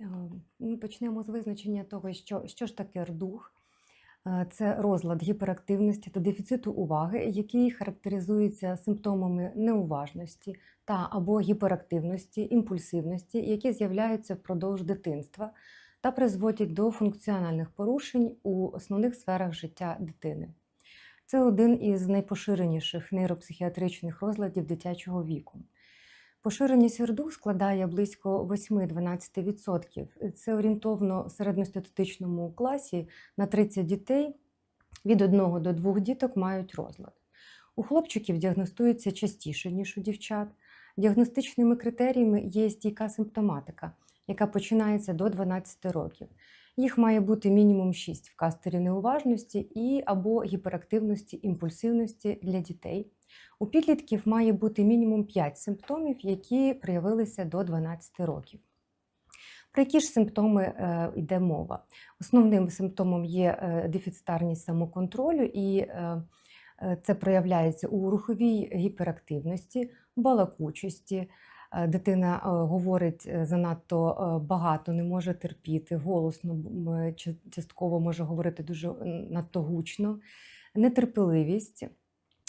Е, Ми почнемо з визначення того, що, що ж таке рдух. Е, Це розлад гіперактивності та дефіциту уваги, який характеризується симптомами неуважності та або гіперактивності, імпульсивності, які з'являються впродовж дитинства та призводять до функціональних порушень у основних сферах життя дитини. Це один із найпоширеніших нейропсихіатричних розладів дитячого віку. Поширеність РДУ складає близько 8-12%. Це орієнтовно в середньостатистичному класі на 30 дітей від 1 до 2 діток мають розлад. У хлопчиків діагностується частіше, ніж у дівчат. Діагностичними критеріями є стійка симптоматика, яка починається до 12 років. Їх має бути мінімум 6 в кастері неуважності і або гіперактивності, імпульсивності для дітей. У підлітків має бути мінімум 5 симптомів, які проявилися до 12 років. Про які ж симптоми е, йде мова? Основним симптомом є е, дефіцитарність самоконтролю, і е, це проявляється у руховій гіперактивності, балакучості. Дитина говорить занадто багато, не може терпіти, голосно частково може говорити дуже надто гучно, нетерпеливість,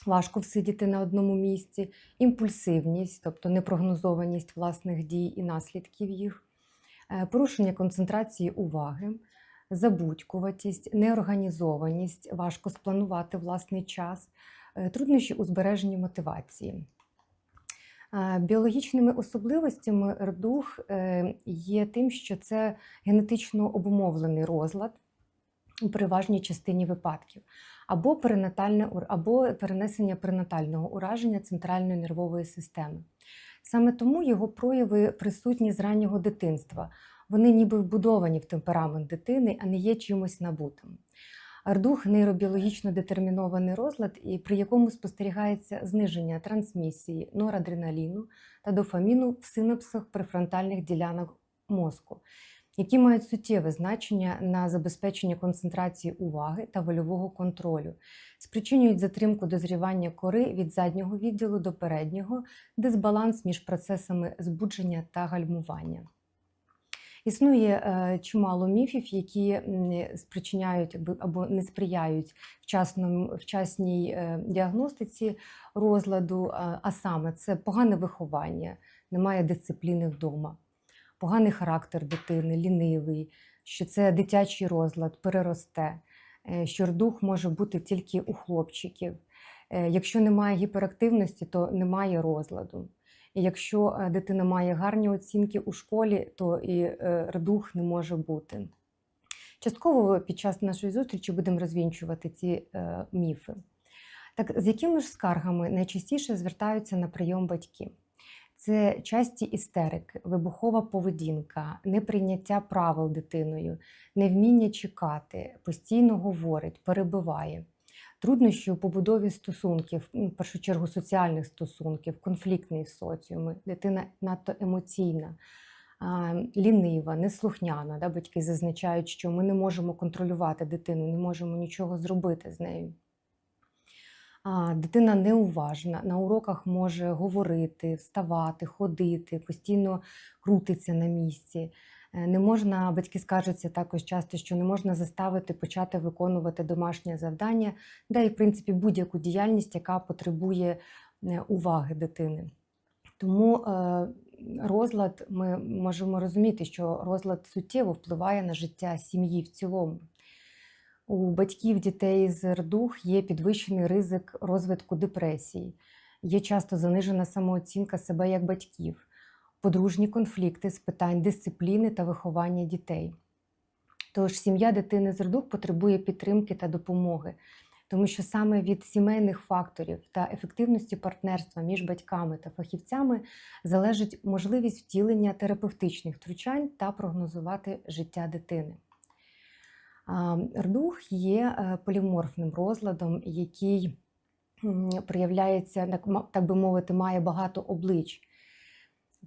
важко всидіти на одному місці, імпульсивність, тобто непрогнозованість власних дій і наслідків їх, е, порушення концентрації уваги, забудькуватість, неорганізованість, важко спланувати власний час, е, труднощі у збереженні мотивації. Е, Біологічними особливостями рдух є тим, що це генетично обумовлений розлад у переважній частині випадків, або перинатальне або перенесення перинатального ураження центральної нервової системи. Саме тому його прояви присутні з раннього дитинства. Вони ніби вбудовані в темперамент дитини, а не є чимось набутим. Рдух нейробіологічно детермінований розлад, і при якому спостерігається зниження трансмісії норадреналіну та дофаміну в синапсах префронтальних ділянок мозку, які мають суттєве значення на забезпечення концентрації уваги та вольового контролю, спричинюють затримку дозрівання кори від заднього відділу до переднього, дисбаланс між процесами збудження та гальмування. Існує е, чимало міфів, які спричиняють або не сприяють вчасній е, діагностиці розладу, а саме це погане виховання, немає дисципліни вдома, поганий характер дитини, лінивий, що це дитячий розлад, переросте, е, що рдух може бути тільки у хлопчиків. Е, Якщо немає гіперактивності, то немає розладу. І якщо е, дитина має гарні оцінки у школі, то і рдух не може бути. Частково під час нашої зустрічі будемо розвінчувати ці міфи. Так, з якими ж скаргами найчастіше звертаються на прийом батьки? Це часті істерики, вибухова поведінка, неприйняття правил дитиною, невміння чекати, постійно говорить, перебиває труднощі у побудові стосунків, в першу чергу соціальних стосунків, конфліктний соціуми, дитина надто емоційна, лінива, неслухняна. Батьки зазначають, що ми не можемо контролювати дитину, не можемо нічого зробити з нею. Дитина неуважна, на уроках може говорити, вставати, ходити, постійно крутиться на місці. Е, Не можна, батьки скаржаться також часто, що не можна заставити почати виконувати домашнє завдання, да і в принципі будь-яку діяльність, яка потребує е, уваги дитини. Тому е, розлад ми можемо розуміти, що розлад суттєво впливає на життя сім'ї в цілому. У батьків дітей з РДУХ є підвищений ризик розвитку депресії, є часто занижена самооцінка себе як батьків, подружні конфлікти з питань дисципліни та виховання дітей. Тож сім'я дитини з РДУХ потребує підтримки та допомоги, тому що саме від сімейних факторів та ефективності партнерства між батьками та фахівцями залежить можливість втілення терапевтичних втручань та прогнозувати життя дитини. Рдух є е, поліморфним розладом, який проявляється, так би мовити, має багато облич.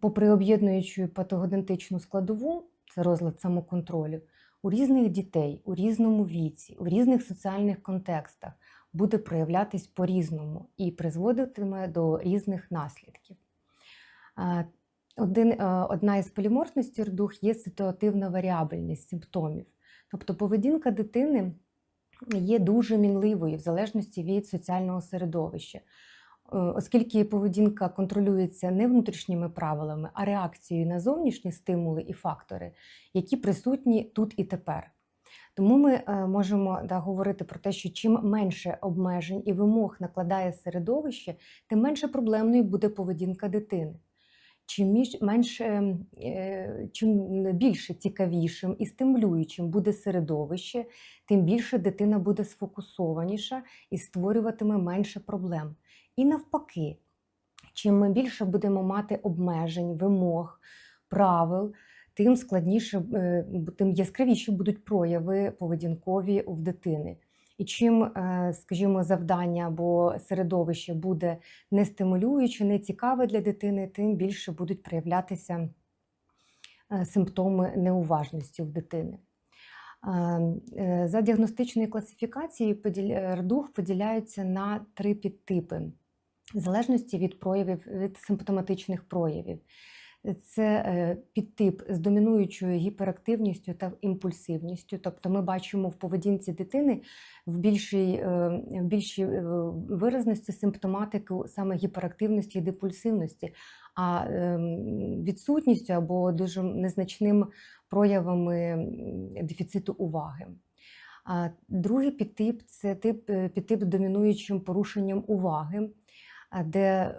Попри об'єднуючу патогенетичну складову, це розлад самоконтролю, у різних дітей, у різному віці, у різних соціальних контекстах буде проявлятись по-різному і призводитиме до різних наслідків. Один, е, одна із поліморфностей рдух є ситуативна варіабельність симптомів. Тобто поведінка дитини є дуже мінливою в залежності від соціального середовища. Е, Оскільки поведінка контролюється не внутрішніми правилами, а реакцією на зовнішні стимули і фактори, які присутні тут і тепер. Тому ми е, можемо да, говорити про те, що чим менше обмежень і вимог накладає середовище, тим менше проблемною буде поведінка дитини. Чим між- менше, е, чим більше цікавішим і стимулюючим буде середовище, тим більше дитина буде сфокусованіша і створюватиме менше проблем. І навпаки, чим ми більше будемо мати обмежень, вимог, правил, тим складніше, е, тим яскравіші будуть прояви поведінкові в дитини. І чим, е, скажімо, завдання або середовище буде не стимулююче, не цікаве для дитини, тим більше будуть проявлятися е, симптоми неуважності в дитини. Е, За діагностичною класифікацією РДУХ поділяються на три підтипи в залежності від проявів, від симптоматичних проявів. Це е, підтип з домінуючою гіперактивністю та імпульсивністю. Тобто ми бачимо в поведінці дитини в більшій, е, в більшій е, виразності симптоматику саме гіперактивності і депульсивності, а ем, відсутністю або дуже незначним проявами дефіциту уваги. А другий підтип це тип, підтип з домінуючим порушенням уваги, де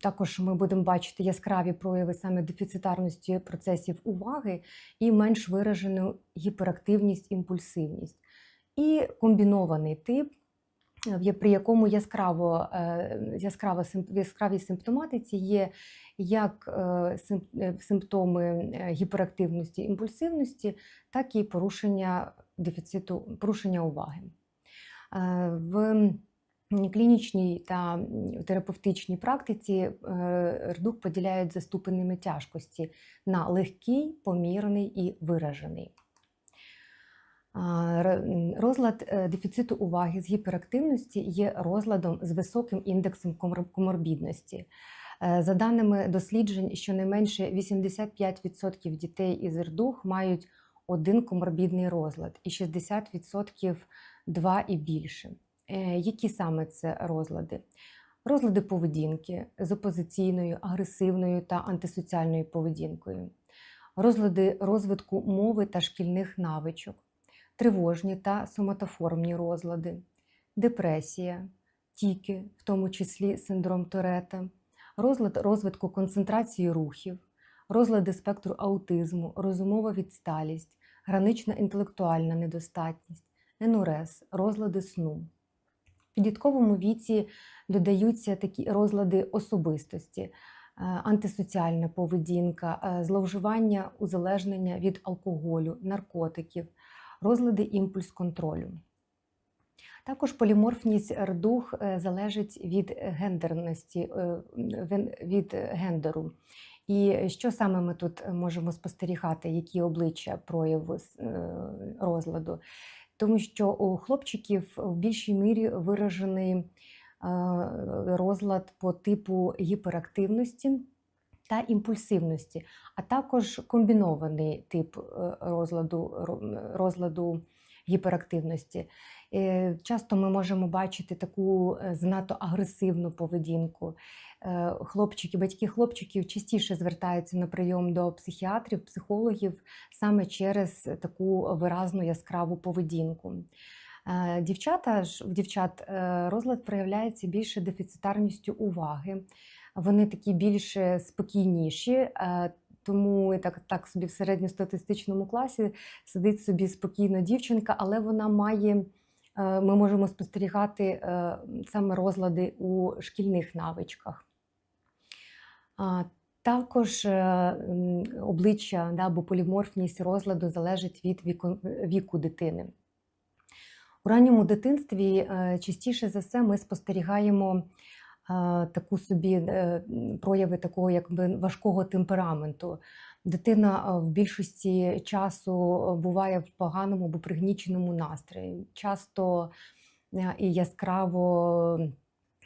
також ми будемо бачити яскраві прояви саме дефіцитарності процесів уваги і менш виражену гіперактивність, імпульсивність. І комбінований тип, е, при якому яскраво, е, яскраво, яскравій симптоматиці є як е, сим- симптоми гіперактивності, імпульсивності, так і порушення дефіциту, порушення уваги. В клінічній та терапевтичній практиці е, РДУК поділяють за ступенями тяжкості на легкий, помірний і виражений. Розлад е, дефіциту уваги з гіперактивності є розладом з високим індексом коморбідності. Е, За даними досліджень, щонайменше 85% дітей із РДУХ мають один коморбідний розлад і 60% два і більше. Е, Які саме це розлади? Розлади поведінки з опозиційною, агресивною та антисоціальною поведінкою, розлади розвитку мови та шкільних навичок, тривожні та соматоформні розлади, депресія, тіки, в тому числі синдром Турета, розлад розвитку концентрації рухів, розлади спектру аутизму, розумова відсталість, гранична інтелектуальна недостатність, енурез, розлади сну. Підлітковому віці додаються такі розлади особистості, е, антисоціальна поведінка, е, зловживання узалежнення від алкоголю, наркотиків, розлади імпульс-контролю. Також поліморфність РДУХ е, залежить від гендерності, від гендеру. І що саме ми тут можемо спостерігати, які обличчя прояву розладу? Тому що у хлопчиків в більшій мірі виражений е, розлад по типу гіперактивності та імпульсивності, а також комбінований тип е, розладу, розладу гіперактивності. Е, Часто ми можемо бачити таку е, занадто агресивну поведінку. Е, Хлопчики, батьки хлопчиків частіше звертаються на прийом до психіатрів, психологів саме через таку виразну яскраву поведінку. Дівчата ж в дівчат розлад проявляється більше дефіцитарністю уваги. Вони такі більш спокійніші, тому так, так собі в середньостатистичному класі сидить собі спокійно дівчинка, але вона має. е, Ми можемо спостерігати е, саме розлади у шкільних навичках. Також е, обличчя або поліморфність розладу залежить від віку, віку дитини. У ранньому дитинстві частіше за все ми спостерігаємо таку собі е, прояви такого якби важкого темпераменту. Дитина в більшості часу буває в поганому або пригніченому настрої. Часто е, і яскраво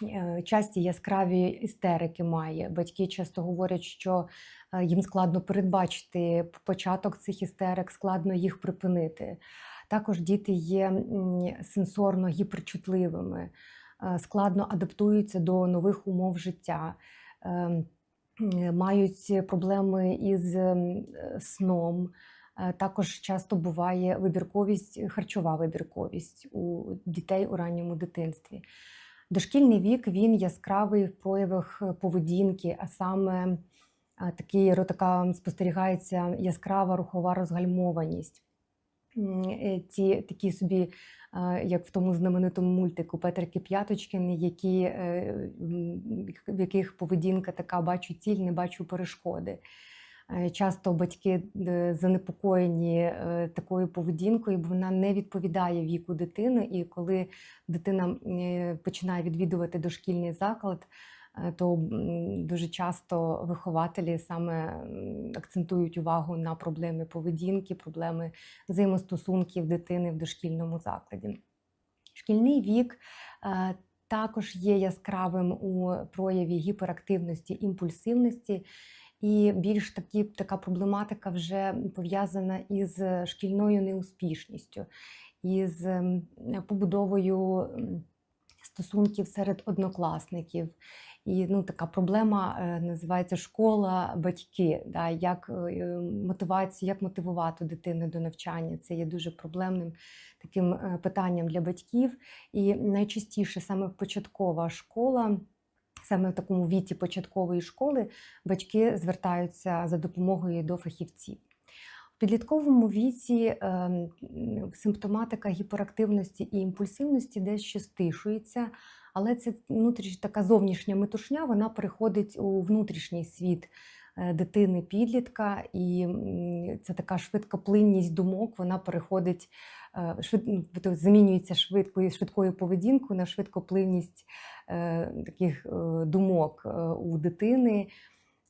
е, часті яскраві істерики має. Батьки часто говорять, що їм складно передбачити початок цих істерик, складно їх припинити. Також діти є сенсорно гіперчутливими, складно адаптуються до нових умов життя. ем, е, Мають проблеми із е, сном, Е, Також часто буває вибірковість, харчова вибірковість у дітей у ранньому дитинстві. Дошкільний вік він яскравий в проявах е, поведінки, а саме е, такий, така спостерігається яскрава рухова розгальмованість. Е, Ці такі собі, е, як в тому знаменитому мультику Петрики П'яточкин, які, е, в яких поведінка така бачу ціль, не бачу перешкоди. Е, Часто батьки е, занепокоєні такою поведінкою, бо вона не відповідає віку дитини. І коли дитина починає відвідувати дошкільний заклад, то дуже часто вихователі саме акцентують увагу на проблеми поведінки, проблеми взаємостосунків дитини в дошкільному закладі. Шкільний вік е, також є яскравим у прояві гіперактивності, імпульсивності. І більш такі, така проблематика вже пов'язана із шкільною неуспішністю, із побудовою стосунків серед однокласників. І ну, така проблема е, називається школа, батьки. Да, як е, мотивацію, як мотивувати дитину до навчання. Це є дуже проблемним таким е, питанням для батьків. І найчастіше саме початкова школа. Саме в такому віці початкової школи батьки звертаються за допомогою до фахівців. В підлітковому віці ем, симптоматика гіперактивності і імпульсивності дещо стишується, але це внутріш, така зовнішня метушня, вона переходить у внутрішній світ е, дитини підлітка, і це така швидкоплинність думок, вона переходить, е, ну, тобто замінюється швидкою, швидкою поведінкою на швидкоплинність е, таких думок у дитини.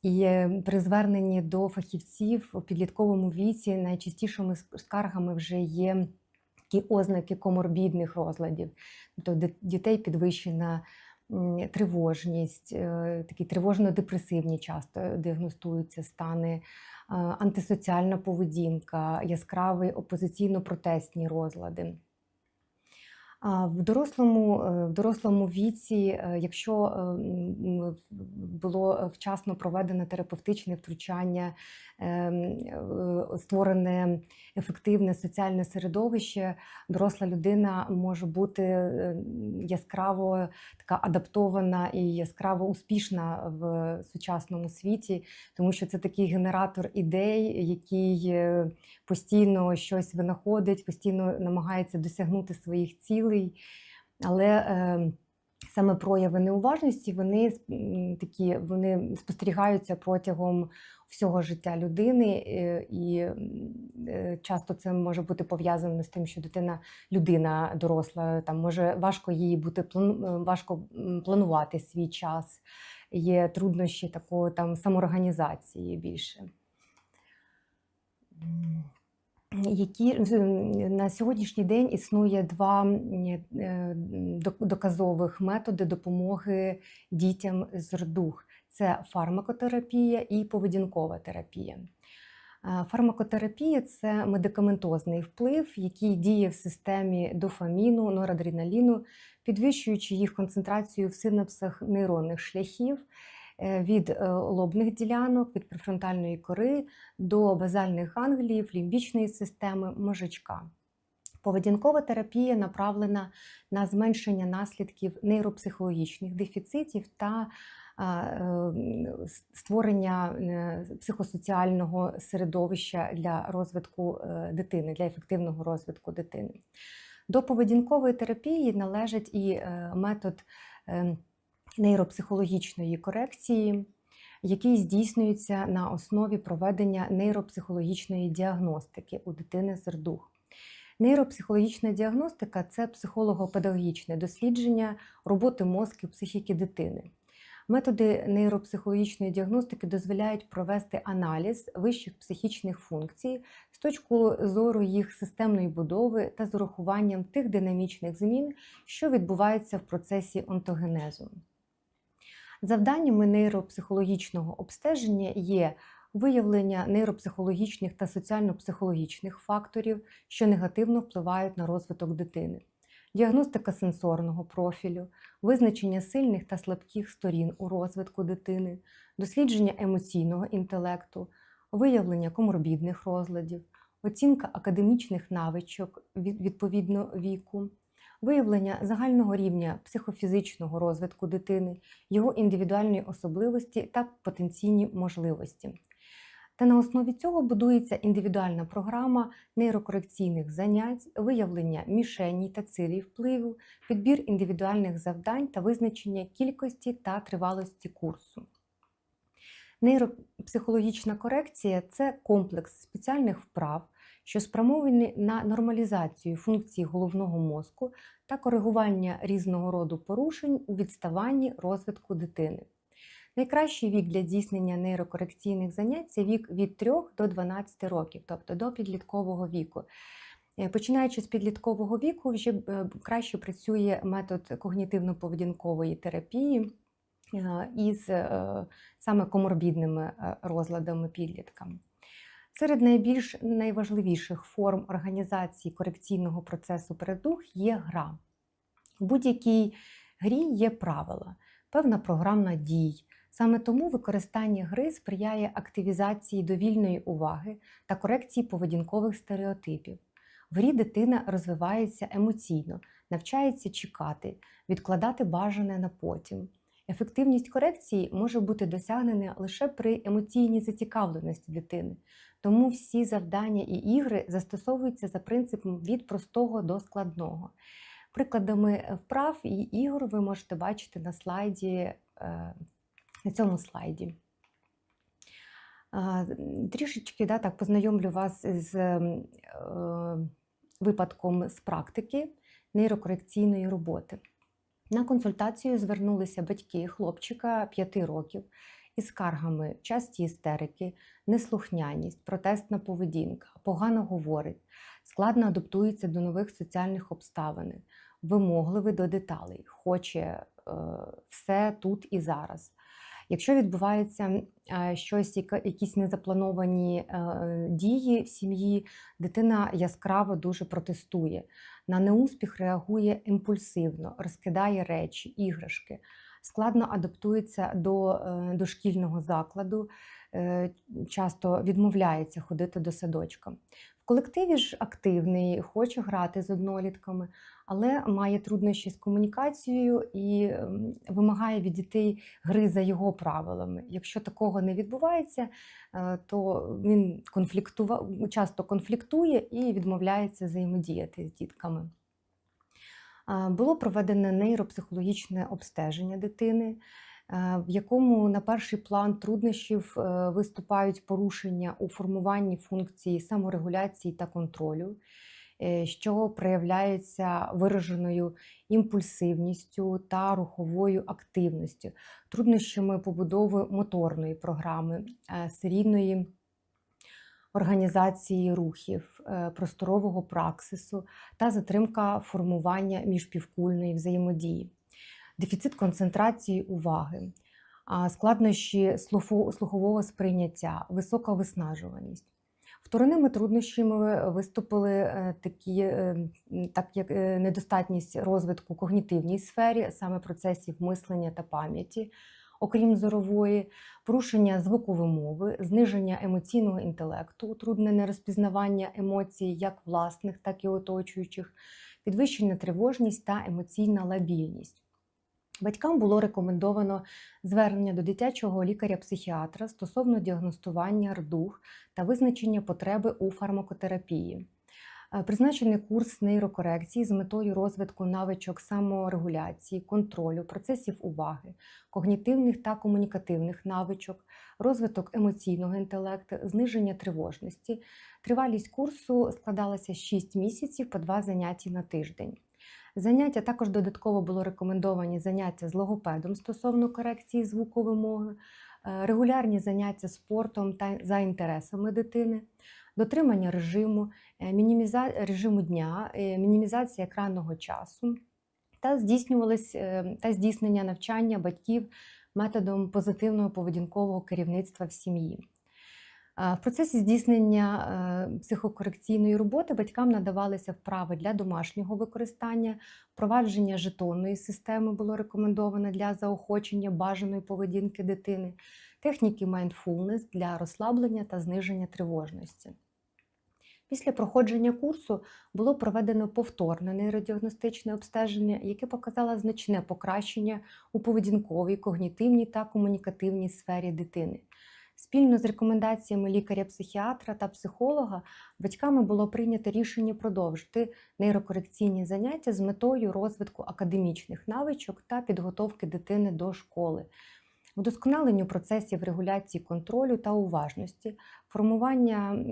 І е, при зверненні до фахівців у підлітковому віці найчастішими скаргами вже є такі ознаки коморбідних розладів. Тобто дітей підвищена тривожність, е, такі тривожно-депресивні часто діагностуються стани, е, антисоціальна поведінка, яскраві опозиційно-протестні розлади. А В дорослому, е, в дорослому віці, е, якщо е, було вчасно проведене терапевтичне втручання, створене ефективне соціальне середовище, доросла людина може бути яскраво така адаптована і яскраво успішна в сучасному світі, тому що це такий генератор ідей, який постійно щось винаходить, постійно намагається досягнути своїх цілей. Але е, саме прояви неуважності вони такі вони спостерігаються протягом всього життя людини, е, і е, часто це може бути пов'язано з тим, що дитина людина доросла, там може важко їй бути е, важко планувати свій час. Є труднощі такої там самоорганізації більше. Які на сьогоднішній день існує два е, док- доказових методи допомоги дітям з РДУХ: це фармакотерапія і поведінкова терапія. Е, Фармакотерапія це медикаментозний вплив, який діє в системі дофаміну, норадреналіну, підвищуючи їх концентрацію в синапсах нейронних шляхів е, від е, лобних ділянок, від префронтальної кори до базальних гангліїв, лімбічної системи, мозжечка. Поведінкова терапія направлена на зменшення наслідків нейропсихологічних дефіцитів та е, створення е, психосоціального середовища для розвитку е, дитини, для ефективного розвитку дитини. До поведінкової терапії належить і е, метод е, нейропсихологічної корекції, який здійснюється на основі проведення нейропсихологічної діагностики у дитини з РДУХ. Нейропсихологічна діагностика це психолого-педагогічне дослідження роботи мозків психіки дитини. Методи нейропсихологічної діагностики дозволяють провести аналіз вищих психічних функцій з точки зору їх системної будови та з урахуванням тих динамічних змін, що відбуваються в процесі онтогенезу. Завданнями нейропсихологічного обстеження є виявлення нейропсихологічних та соціально-психологічних факторів, що негативно впливають на розвиток дитини, діагностика сенсорного профілю, визначення сильних та слабких сторін у розвитку дитини, дослідження емоційного інтелекту, виявлення коморбідних розладів, оцінка академічних навичок відповідно віку, виявлення загального рівня психофізичного розвитку дитини, його індивідуальної особливості та потенційні можливості. Та на основі цього будується індивідуальна програма нейрокорекційних занять, виявлення мішеній та цілей впливу, підбір індивідуальних завдань та визначення кількості та тривалості курсу. Нейропсихологічна корекція це комплекс спеціальних вправ, що спрямовані на нормалізацію функцій головного мозку та коригування різного роду порушень у відставанні розвитку дитини. Найкращий вік для здійснення нейрокорекційних занять це вік від 3 до 12 років, тобто до підліткового віку. Е, Починаючи з підліткового віку, вже е, краще працює метод когнітивно-поведінкової терапії е, із саме коморбідними розладами підліткам. Серед найбільш найважливіших форм організації корекційного процесу передух є гра. У будь-якій грі є правила, певна програмна дій. Саме тому використання гри сприяє активізації довільної уваги та корекції поведінкових стереотипів. В грі дитина розвивається емоційно, навчається чекати, відкладати бажане на потім. Ефективність корекції може бути досягнена лише при емоційній зацікавленості дитини, тому всі завдання і ігри застосовуються за принципом від простого до складного. Прикладами вправ і ігор ви можете бачити на слайді, е, на цьому слайді. Трішечки да, так, познайомлю вас з е, випадком з практики нейрокорекційної роботи. На консультацію звернулися батьки хлопчика 5 років із скаргами часті істерики, неслухняність, протестна поведінка, погано говорить, складно адаптується до нових соціальних обставин, вимогливий до деталей, хоче е, все тут і зараз. Якщо відбувається е, щось, якісь незаплановані е, дії в сім'ї, дитина яскраво дуже протестує. На неуспіх реагує імпульсивно, розкидає речі, іграшки, складно адаптується до е, дошкільного закладу, е, часто відмовляється ходити до садочка. В колективі ж активний, хоче грати з однолітками, але має труднощі з комунікацією і ем, вимагає від дітей гри за його правилами. Якщо такого не відбувається, е, то він конфліктува... часто конфліктує і відмовляється взаємодіяти з дітками. Було проведене нейропсихологічне обстеження дитини, е, в якому на перший план труднощів е, виступають порушення у формуванні функції саморегуляції та контролю, е, що проявляється вираженою імпульсивністю та руховою активністю, труднощами побудови моторної програми, е, серійної організації рухів, е, просторового праксису та затримка формування міжпівкульної взаємодії, дефіцит концентрації уваги, складнощі слухового сприйняття, висока виснажуваність. Вторинними труднощами виступили е, такі, е, так як е, недостатність розвитку когнітивній сфері, саме процесів мислення та пам'яті, окрім зорової, порушення звукової мови, зниження емоційного інтелекту, утруднене розпізнавання емоцій як власних, так і оточуючих, підвищена тривожність та емоційна лабільність. Батькам було рекомендовано звернення до дитячого лікаря-психіатра стосовно діагностування РДУХ та визначення потреби у фармакотерапії. Е, Призначений курс нейрокорекції з метою розвитку навичок саморегуляції, контролю, процесів уваги, когнітивних та комунікативних навичок, розвиток емоційного інтелекту, зниження тривожності. Тривалість курсу складалася 6 місяців по 2 заняття на тиждень. Заняття також додатково було рекомендовані заняття з логопедом стосовно корекції звуку вимоги, е, регулярні заняття спортом та за інтересами дитини, дотримання режиму, е, мініміза... режиму дня, е, мінімізація екранного часу та та здійснення навчання батьків методом позитивного поведінкового керівництва в сім'ї. В процесі здійснення е, психокорекційної роботи батькам надавалися вправи для домашнього використання, впровадження жетонної системи було рекомендовано для заохочення бажаної поведінки дитини, техніки mindfulness для розслаблення та зниження тривожності. Після проходження курсу було проведено повторне нейродіагностичне обстеження, яке показало значне покращення у поведінковій, когнітивній та комунікативній сфері дитини. Спільно з рекомендаціями лікаря-психіатра та психолога батьками було прийнято рішення продовжити нейрокорекційні заняття з метою розвитку академічних навичок та підготовки дитини до школи, вдосконаленню процесів регуляції контролю та уважності, формування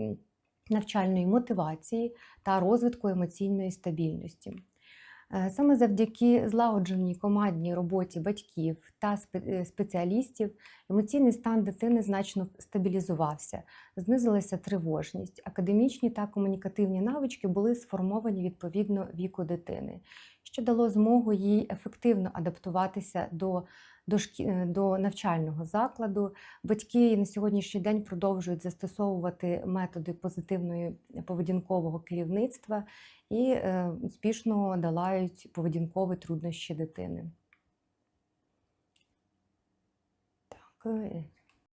навчальної мотивації та розвитку емоційної стабільності. Е, Саме завдяки злагодженій командній роботі батьків та е, спеціалістів емоційний стан дитини значно стабілізувався, знизилася тривожність, академічні та комунікативні навички були сформовані відповідно віку дитини, що дало змогу їй ефективно адаптуватися до, до, шкі... е, до навчального закладу. Батьки на сьогоднішній день продовжують застосовувати методи позитивної поведінкового керівництва і е, успішно долають поведінкові труднощі дитини. Так, е,